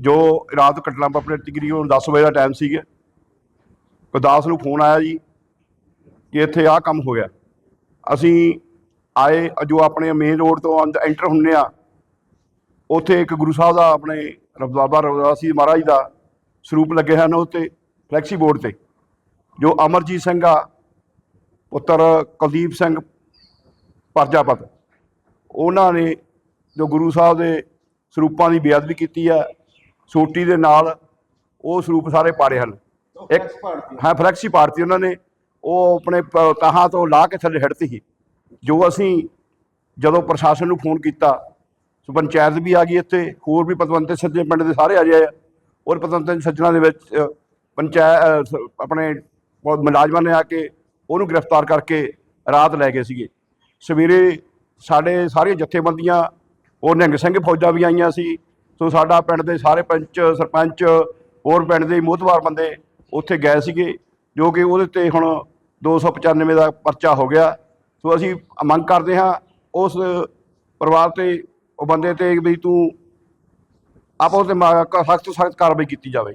ਜੋ ਰਾਤ ਘਟਨਾ ਵਾਪਰੀ ਤਕਰੀਬਨ 10 ਵਜੇ ਦਾ ਟਾਈਮ ਸੀਗਾ। ਗੁਰਦਾਸ ਨੂੰ ਫੋਨ ਆਇਆ ਜੀ ਕਿ ਇੱਥੇ ਆਹ ਕੰਮ ਹੋਇਆ। ਅਸੀਂ ਆਏ, ਜੋ ਆਪਣੇ ਮੇਨ ਰੋਡ ਤੋਂ ਅੰਦਰ ਐਂਟਰ ਹੁੰਨੇ ਆ, ਉੱਥੇ ਇੱਕ ਗੁਰੂ ਸਾਹਿਬ ਦਾ ਆਪਣੇ ਬਾਬਾ ਰਵਿਦਾਸੀ ਮਹਾਰਾਜ ਦਾ ਸਰੂਪ ਲੱਗੇ ਹਨ ਉੱਤੇ ਫਲੈਕਸੀ ਬੋਰਡ ਤੇ। ਜੋ ਅਮਰਜੀਤ ਸਿੰਘ ਆ, ਪੁੱਤਰ ਕੁਲਦੀਪ ਸਿੰਘ ਪਰਜਾਪਤ, ਉਹਨਾਂ ਨੇ ਜੋ ਗੁਰੂ ਸਾਹਿਬ ਦੇ ਸਰੂਪਾਂ ਦੀ ਬੇਅਦਬੀ ਕੀਤੀ ਆ ਸੋਟੀ ਦੇ ਨਾਲ ਉਹ ਸਰੂਪ ਸਾਰੇ ਪਾੜੇ ਹਨ। ਇੱਕ ਹਾਂ ਫਲੈਕਸੀ ਪਾਰਟੀ ਉਹਨਾਂ ਨੇ। ਉਹ ਆਪਣੇ ਤਾਹਾਂ ਤੋਂ ਲਾ ਕੇ ਥੱਲੇ ਹਟਤੀ ਸੀ। ਜੋ ਅਸੀਂ ਜਦੋਂ ਪ੍ਰਸ਼ਾਸਨ ਨੂੰ ਫੋਨ ਕੀਤਾ ਸੋ ਪੰਚਾਇਤ ਵੀ ਆ ਗਈ ਇੱਥੇ ਹੋਰ ਵੀ ਪਤਵੰਤੇ ਸੱਜੇ ਪਿੰਡ ਦੇ ਸਾਰੇ ਆ ਗਏ ਆ। ਔਰ ਪਤਵੰਤੇ ਸੱਜਣਾ ਦੇ ਵਿੱਚ ਪੰਚਾਇਤ ਆਪਣੇ ਬਹੁਤ ਮੁਲਾਜ਼ਮਾਂ ਨੇ ਆ ਕੇ ਉਹਨੂੰ ਗ੍ਰਿਫਤਾਰ ਕਰਕੇ ਰਾਤ ਲੈ ਗਏ ਸੀਗੇ। ਸਵੇਰੇ ਸਾਡੇ ਸਾਰੀਆਂ ਜਥੇਬੰਦੀਆਂ ਉਹ ਨਿਹੰਗ ਸਿੰਘ ਫੌਜਾਂ ਵੀ ਆਈਆਂ ਸੀ। ਸੋ ਸਾਡਾ ਪਿੰਡ ਦੇ ਸਾਰੇ ਪੰਚ, ਸਰਪੰਚ, ਹੋਰ ਪਿੰਡ ਦੇ ਮੋਹਤਵਾਰ ਬੰਦੇ ਉੱਥੇ ਗਏ ਸੀਗੇ, ਜੋ ਕਿ ਉਹਦੇ ਤੇ ਹੁਣ 295 ਦਾ ਪਰਚਾ ਹੋ ਗਿਆ। ਸੋ ਅਸੀਂ ਮੰਗ ਕਰਦੇ ਹਾਂ ਉਸ ਪਰਿਵਾਰ ਤੇ, ਉਹ ਬੰਦੇ ਤੇ ਵੀ ਤੂੰ ਆਪੋ ਤੇ ਸਖਤ ਸਖਤ ਕਾਰਵਾਈ ਕੀਤੀ ਜਾਵੇ।